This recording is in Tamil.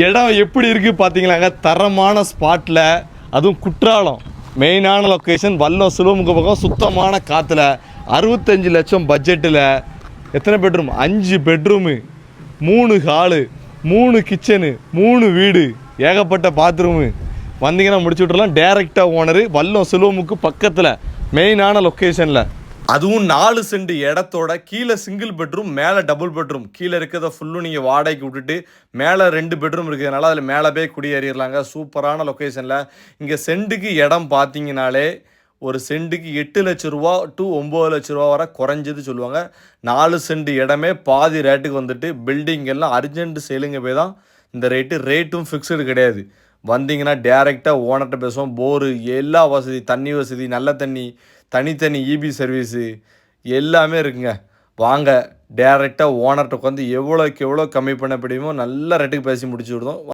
இடம் எப்படி இருக்குது பார்த்தீங்களாங்க தரமான ஸ்பாட்டில் அதுவும் குற்றாலம். மெயினான லொக்கேஷன் வல்லம் சிலுவமுக பக்கம் சுத்தமான காற்றுல அறுபத்தஞ்சு லட்சம் பட்ஜெட்டில் எத்தனை பெட்ரூம் அஞ்சு பெட்ரூமு மூணு ஹாலு மூணு கிச்சனு மூணு வீடு. ஏகப்பட்ட பாத்ரூமு வந்தீங்கன்னா முடிச்சு விட்றலாம் டேரெக்டாக ஓனரு வல்லம் சிலுவமுக்கு பக்கத்தில் மெயினான லொக்கேஷனில் அதுவும் நாலு சென்ட் இடத்தோட கீழே சிங்கிள் பெட்ரூம் மேலே டபுள் பெட்ரூம் கீழே இருக்கிறத ஃபுல்லும் நீங்கள் வாடகைக்கு விட்டுட்டு மேலே ரெண்டு பெட்ரூம் இருக்கிறதுனால அதில் மேலே போய் குடியேறிடலாங்க. சூப்பரான லொக்கேஷனில் இங்கே சென்ட்டுக்கு இடம் பார்த்தீங்கனாலே ஒரு சென்ட்டுக்கு எட்டு லட்ச ரூபா டு ஒம்பது லட்ச ரூபா வரை குறைஞ்சது சொல்லுவாங்க. நாலு சென்ட் இடமே பாதி ரேட்டுக்கு வந்துட்டு பில்டிங் எல்லாம் அர்ஜென்ட் சேலுங்க போய் தான் இந்த ரேட்டு ரேட்டும் ஃபிக்ஸடு கிடையாது. வந்தீங்கன்னா டேரெக்டாக ஓனர்கிட்ட பேசுவோம். போரு எல்லா வசதி தண்ணி வசதி நல்ல தண்ணி தனித்தனி இபி சர்வீஸு எல்லாமே இருக்குங்க. வாங்க டேரெக்டாக ஓனர்கிட்ட உட்காந்து எவ்வளோக்கு எவ்வளோ கம்மி பண்ண முடியுமோ நல்ல ரேட்டுக்கு பேசி முடிச்சு விடுதோம்